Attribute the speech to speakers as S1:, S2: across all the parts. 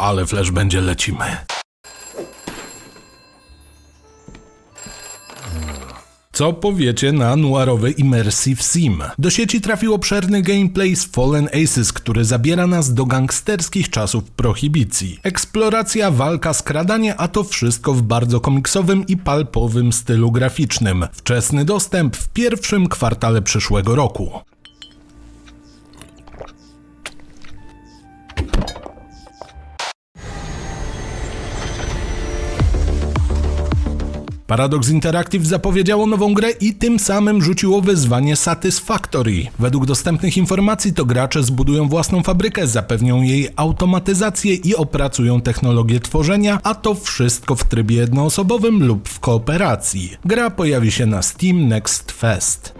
S1: ale flash będzie lecimy. Co powiecie na noirowy Immersive Sim? Do sieci trafił obszerny gameplay z Fallen Aces, który zabiera nas do gangsterskich czasów prohibicji. Eksploracja, walka, skradanie, a to wszystko w bardzo komiksowym i palpowym stylu graficznym. Wczesny dostęp w pierwszym kwartale przyszłego roku. Paradox Interactive zapowiedziało nową grę i tym samym rzuciło wyzwanie Satisfactory. Według dostępnych informacji to gracze zbudują własną fabrykę, zapewnią jej automatyzację i opracują technologię tworzenia, a to wszystko w trybie jednoosobowym lub w kooperacji. Gra pojawi się na Steam Next Fest.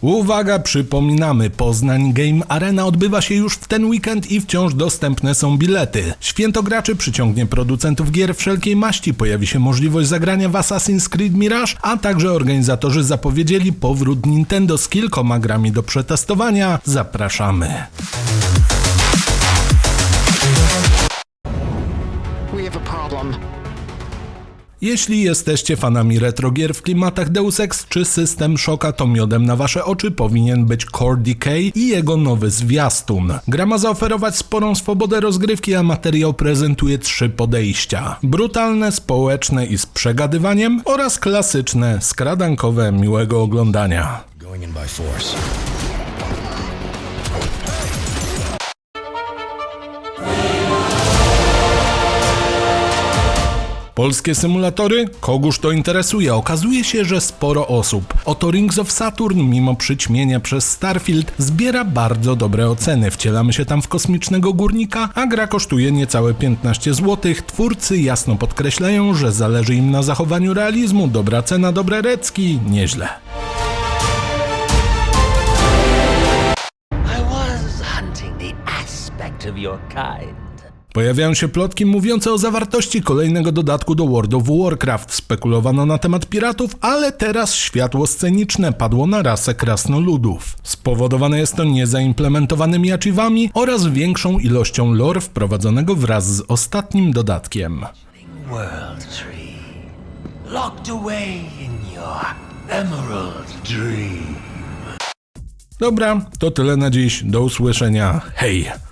S1: Uwaga, przypominamy, Poznań Game Arena odbywa się już w ten weekend i wciąż dostępne są bilety. Święto graczy przyciągnie producentów gier wszelkiej maści, pojawi się możliwość zagrania w Assassin's Creed Mirage, a także organizatorzy zapowiedzieli powrót Nintendo z kilkoma grami do przetestowania. Zapraszamy.
S2: We have a problem.
S1: Jeśli jesteście fanami retrogier w klimatach Deus Ex czy System Shocka, to miodem na wasze oczy powinien być Core Decay i jego nowy zwiastun. Gra ma zaoferować sporą swobodę rozgrywki, a materiał prezentuje trzy podejścia. Brutalne, społeczne i z przegadywaniem oraz klasyczne, skradankowe, miłego oglądania. Polskie symulatory? Kogóż to interesuje? Okazuje się, że sporo osób. Oto Rings of Saturn, mimo przyćmienia przez Starfield, zbiera bardzo dobre oceny. Wcielamy się tam w kosmicznego górnika, a gra kosztuje niecałe 15 zł. Twórcy jasno podkreślają, że zależy im na zachowaniu realizmu. Dobra cena, dobre recki, nieźle.
S3: I was hunting the aspect of your kind.
S1: Pojawiają się plotki mówiące o zawartości kolejnego dodatku do World of Warcraft. Spekulowano na temat piratów, ale teraz światło sceniczne padło na rasę krasnoludów. Spowodowane jest to niezaimplementowanymi achievami oraz większą ilością lore wprowadzonego wraz z ostatnim dodatkiem.
S3: World tree. Locked away in your emerald dream.
S1: Dobra, to tyle na dziś. Do usłyszenia. Hej!